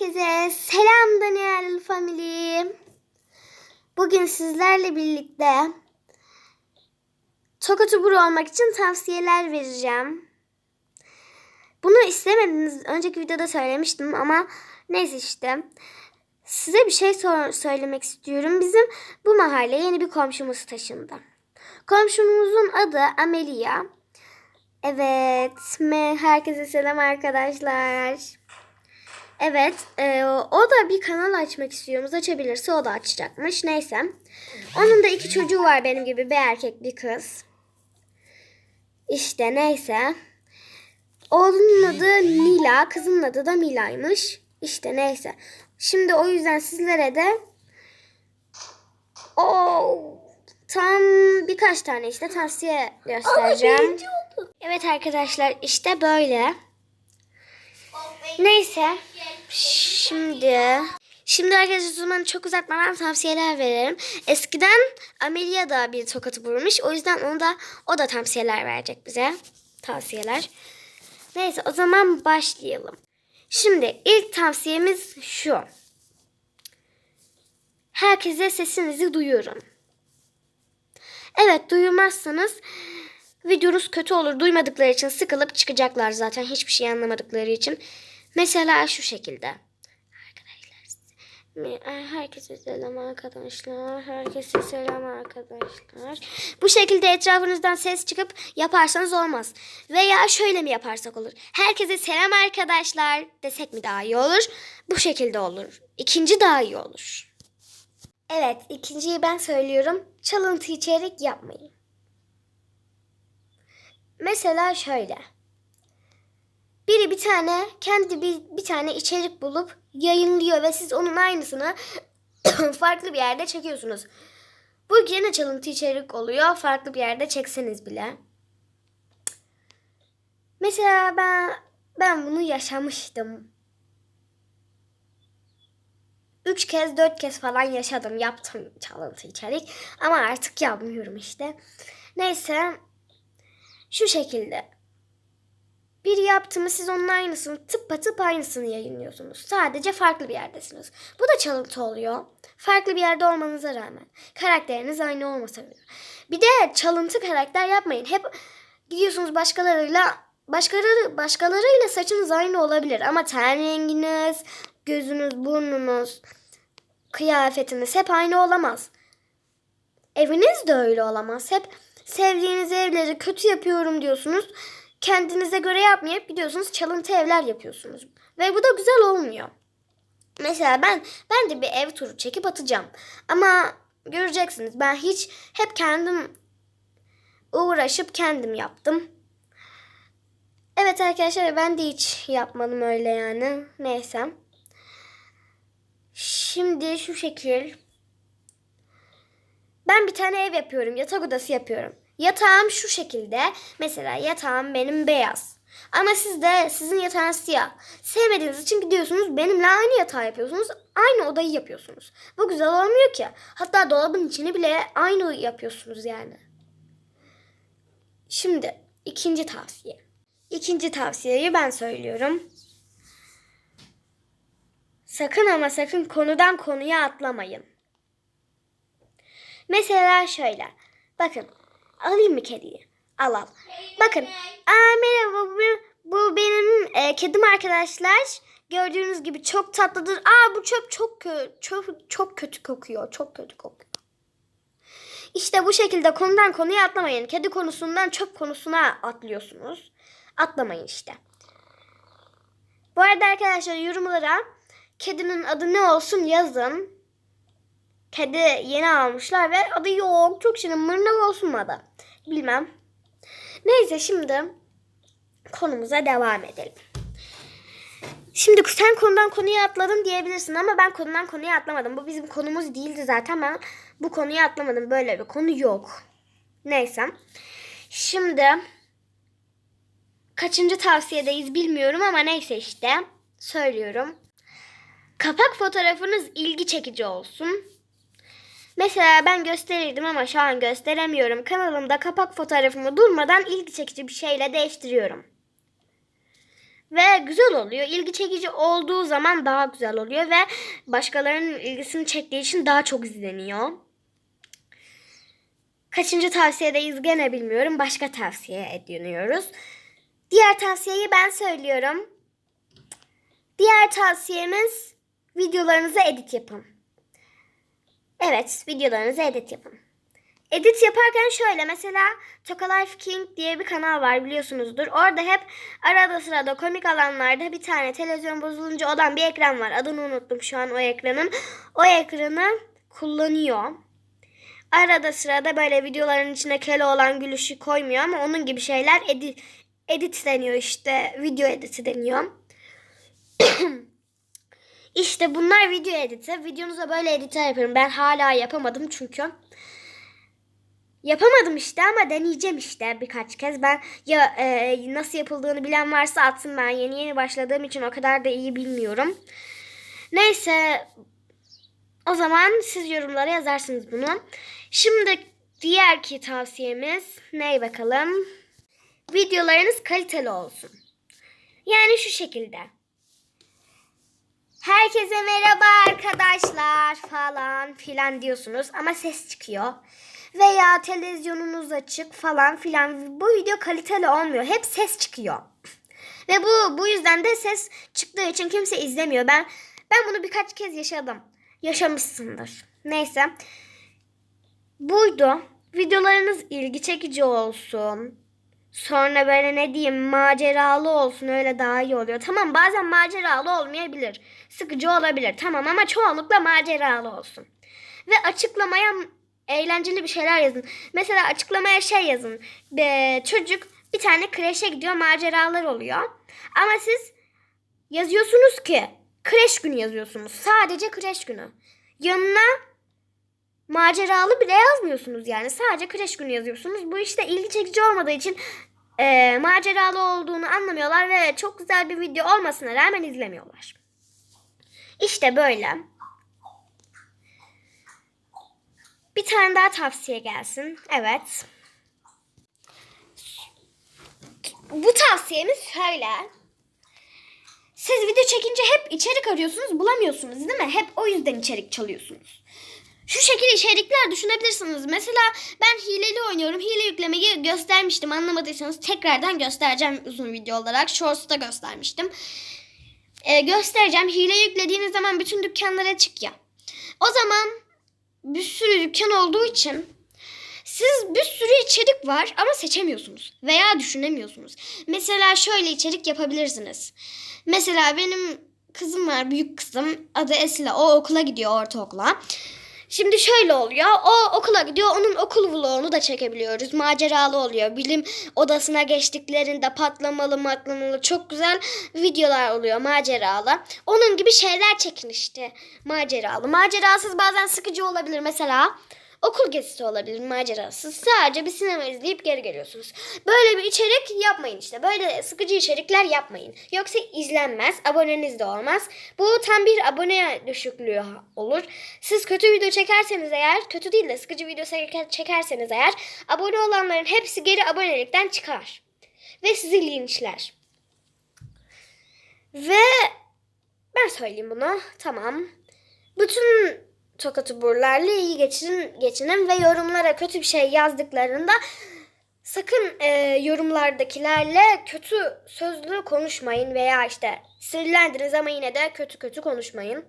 Herkese selam Daniel Family. Bugün sizlerle birlikte Tokatubur olmak için tavsiyeler vereceğim. Bunu istemediniz. Önceki videoda söylemiştim ama neyse işte. Size bir şey sor- söylemek istiyorum. Bizim bu mahalleye yeni bir komşumuz taşındı. Komşumuzun adı Amelia. Evet, me- herkese selam arkadaşlar. Evet, e, o da bir kanal açmak istiyormuş. Açabilirse o da açacakmış. Neyse. Onun da iki çocuğu var benim gibi. Bir erkek, bir kız. İşte neyse. Oğlunun adı Nila, kızının adı da Mila'ymış. İşte neyse. Şimdi o yüzden sizlere de o tam birkaç tane işte tavsiye göstereceğim. Evet arkadaşlar işte böyle. Neyse. Şimdi Şimdi arkadaşlar o çok uzatmadan tavsiyeler verelim. Eskiden Amelia da bir tokatı vurmuş. O yüzden onu da o da tavsiyeler verecek bize. Tavsiyeler. Neyse o zaman başlayalım. Şimdi ilk tavsiyemiz şu. Herkese sesinizi duyurun. Evet duyurmazsanız videonuz kötü olur. Duymadıkları için sıkılıp çıkacaklar zaten hiçbir şey anlamadıkları için. Mesela şu şekilde. Herkese selam arkadaşlar. Herkese selam arkadaşlar. Bu şekilde etrafınızdan ses çıkıp yaparsanız olmaz. Veya şöyle mi yaparsak olur. Herkese selam arkadaşlar desek mi daha iyi olur? Bu şekilde olur. İkinci daha iyi olur. Evet, ikinciyi ben söylüyorum. Çalıntı içerik yapmayın. Mesela şöyle. Biri bir tane kendi bir, bir tane içerik bulup yayınlıyor ve siz onun aynısını farklı bir yerde çekiyorsunuz. Bu yine çalıntı içerik oluyor. Farklı bir yerde çekseniz bile. Mesela ben ben bunu yaşamıştım. Üç kez dört kez falan yaşadım. Yaptım çalıntı içerik. Ama artık yapmıyorum işte. Neyse. Şu şekilde. Biri yaptı mı siz onun aynısını tıpatıp aynısını yayınlıyorsunuz. Sadece farklı bir yerdesiniz. Bu da çalıntı oluyor. Farklı bir yerde olmanıza rağmen. Karakteriniz aynı olmasa bile. Bir de çalıntı karakter yapmayın. Hep gidiyorsunuz başkalarıyla başkaları başkalarıyla saçınız aynı olabilir ama ten renginiz, gözünüz, burnunuz, kıyafetiniz hep aynı olamaz. Eviniz de öyle olamaz. Hep sevdiğiniz evleri kötü yapıyorum diyorsunuz. Kendinize göre yapmayıp gidiyorsunuz çalıntı evler yapıyorsunuz. Ve bu da güzel olmuyor. Mesela ben ben de bir ev turu çekip atacağım. Ama göreceksiniz ben hiç hep kendim uğraşıp kendim yaptım. Evet arkadaşlar ben de hiç yapmadım öyle yani. Neyse. Şimdi şu şekil. Ben bir tane ev yapıyorum. Yatak odası yapıyorum. Yatağım şu şekilde. Mesela yatağım benim beyaz. Ama siz de sizin yatağınız siyah. Sevmediğiniz için gidiyorsunuz benimle aynı yatağı yapıyorsunuz. Aynı odayı yapıyorsunuz. Bu güzel olmuyor ki. Hatta dolabın içini bile aynı yapıyorsunuz yani. Şimdi ikinci tavsiye. İkinci tavsiyeyi ben söylüyorum. Sakın ama sakın konudan konuya atlamayın. Mesela şöyle. Bakın alayım mı kediyi? Al al. Bakın. Aa, merhaba bu, bu benim e, kedim arkadaşlar. Gördüğünüz gibi çok tatlıdır. Aa bu çöp çok kötü çok, çok kötü kokuyor. Çok kötü kokuyor. İşte bu şekilde konudan konuya atlamayın. Kedi konusundan çöp konusuna atlıyorsunuz. Atlamayın işte. Bu arada arkadaşlar yorumlara kedinin adı ne olsun yazın. Kedi yeni almışlar ve adı yok. Çok şirin mırnak olsun adı? Bilmem. Neyse şimdi konumuza devam edelim. Şimdi sen konudan konuya atladın diyebilirsin ama ben konudan konuya atlamadım. Bu bizim konumuz değildi zaten ben bu konuya atlamadım. Böyle bir konu yok. Neyse. Şimdi kaçıncı tavsiyedeyiz bilmiyorum ama neyse işte söylüyorum. Kapak fotoğrafınız ilgi çekici olsun. Mesela ben gösterirdim ama şu an gösteremiyorum. Kanalımda kapak fotoğrafımı durmadan ilgi çekici bir şeyle değiştiriyorum. Ve güzel oluyor. İlgi çekici olduğu zaman daha güzel oluyor ve başkalarının ilgisini çektiği için daha çok izleniyor. Kaçıncı tavsiyedeyiz gene bilmiyorum. Başka tavsiye ediniyoruz. Diğer tavsiyeyi ben söylüyorum. Diğer tavsiyemiz videolarınıza edit yapın. Evet, videolarınıza edit yapın. Edit yaparken şöyle mesela Toka Life King diye bir kanal var biliyorsunuzdur. Orada hep arada sırada komik alanlarda bir tane televizyon bozulunca olan bir ekran var. Adını unuttum şu an o ekranın. O ekranı kullanıyor. Arada sırada böyle videoların içine kele olan gülüşü koymuyor ama onun gibi şeyler edit, edit deniyor işte. Video editi deniyor. işte bunlar video editi. Videonuza böyle editler yapıyorum. Ben hala yapamadım çünkü. Yapamadım işte ama deneyeceğim işte birkaç kez. Ben ya e, nasıl yapıldığını bilen varsa atsın ben yeni yeni başladığım için o kadar da iyi bilmiyorum. Neyse o zaman siz yorumlara yazarsınız bunu. Şimdi diğer ki tavsiyemiz ne bakalım? Videolarınız kaliteli olsun. Yani şu şekilde. Herkese merhaba arkadaşlar falan filan diyorsunuz ama ses çıkıyor. Veya televizyonunuz açık falan filan. Bu video kaliteli olmuyor. Hep ses çıkıyor. Ve bu bu yüzden de ses çıktığı için kimse izlemiyor. Ben ben bunu birkaç kez yaşadım. Yaşamışsındır. Neyse. Buydu. Videolarınız ilgi çekici olsun. Sonra böyle ne diyeyim maceralı olsun öyle daha iyi oluyor. Tamam bazen maceralı olmayabilir. Sıkıcı olabilir tamam ama çoğunlukla maceralı olsun. Ve açıklamaya eğlenceli bir şeyler yazın. Mesela açıklamaya şey yazın. Be, çocuk bir tane kreşe gidiyor maceralar oluyor. Ama siz yazıyorsunuz ki kreş günü yazıyorsunuz. Sadece kreş günü. Yanına maceralı bile yazmıyorsunuz yani. Sadece kreş günü yazıyorsunuz. Bu işte ilgi çekici olmadığı için e, maceralı olduğunu anlamıyorlar ve çok güzel bir video olmasına rağmen izlemiyorlar. İşte böyle. Bir tane daha tavsiye gelsin. Evet. Bu tavsiyemiz şöyle. Siz video çekince hep içerik arıyorsunuz, bulamıyorsunuz değil mi? Hep o yüzden içerik çalıyorsunuz. Şu şekilde içerikler düşünebilirsiniz. Mesela ben hileli oynuyorum. Hile yüklemeyi göstermiştim. Anlamadıysanız tekrardan göstereceğim uzun video olarak. Shorts'ta göstermiştim. Ee, göstereceğim. Hile yüklediğiniz zaman bütün dükkanlara açık ya. O zaman bir sürü dükkan olduğu için siz bir sürü içerik var ama seçemiyorsunuz veya düşünemiyorsunuz. Mesela şöyle içerik yapabilirsiniz. Mesela benim kızım var, büyük kızım. Adı Esla. O okula gidiyor ortaokula. Şimdi şöyle oluyor. O okula gidiyor. Onun okul vlogunu da çekebiliyoruz. Maceralı oluyor. Bilim odasına geçtiklerinde patlamalı matlamalı çok güzel videolar oluyor maceralı. Onun gibi şeyler çekin işte. Maceralı. Macerasız bazen sıkıcı olabilir. Mesela okul gezisi olabilir macerasız. Sadece bir sinema izleyip geri geliyorsunuz. Böyle bir içerik yapmayın işte. Böyle sıkıcı içerikler yapmayın. Yoksa izlenmez, aboneniz de olmaz. Bu tam bir abone düşüklüğü olur. Siz kötü video çekerseniz eğer, kötü değil de sıkıcı video çekerseniz eğer abone olanların hepsi geri abonelikten çıkar. Ve sizi linçler. Ve ben söyleyeyim bunu. Tamam. Bütün tokatuburlarla iyi geçinin, geçinin ve yorumlara kötü bir şey yazdıklarında sakın e, yorumlardakilerle kötü sözlü konuşmayın veya işte sinirlendiniz ama yine de kötü kötü konuşmayın.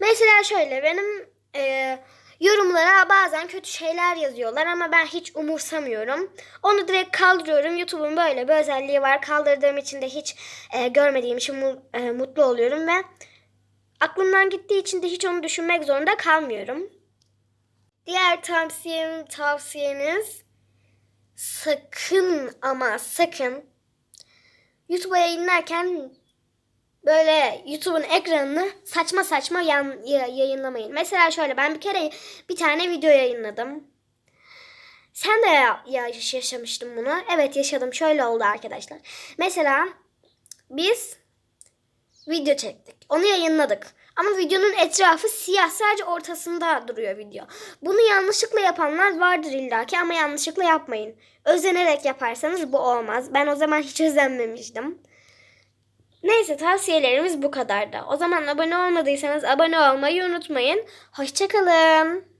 Mesela şöyle benim e, yorumlara bazen kötü şeyler yazıyorlar ama ben hiç umursamıyorum. Onu direkt kaldırıyorum. YouTube'un böyle bir özelliği var. Kaldırdığım için de hiç e, görmediğim için mu, e, mutlu oluyorum ve aklımdan gittiği için de hiç onu düşünmek zorunda kalmıyorum. Diğer tavsiyem, tavsiyeniz sakın ama sakın YouTube'a yayınlarken böyle YouTube'un ekranını saçma saçma yan, yayınlamayın. Mesela şöyle ben bir kere bir tane video yayınladım. Sen de ya yaşamıştın bunu. Evet yaşadım. Şöyle oldu arkadaşlar. Mesela biz video çektik. Onu yayınladık. Ama videonun etrafı siyah. Sadece ortasında duruyor video. Bunu yanlışlıkla yapanlar vardır illaki ama yanlışlıkla yapmayın. Özenerek yaparsanız bu olmaz. Ben o zaman hiç özenmemiştim. Neyse tavsiyelerimiz bu kadardı. O zaman abone olmadıysanız abone olmayı unutmayın. Hoşçakalın.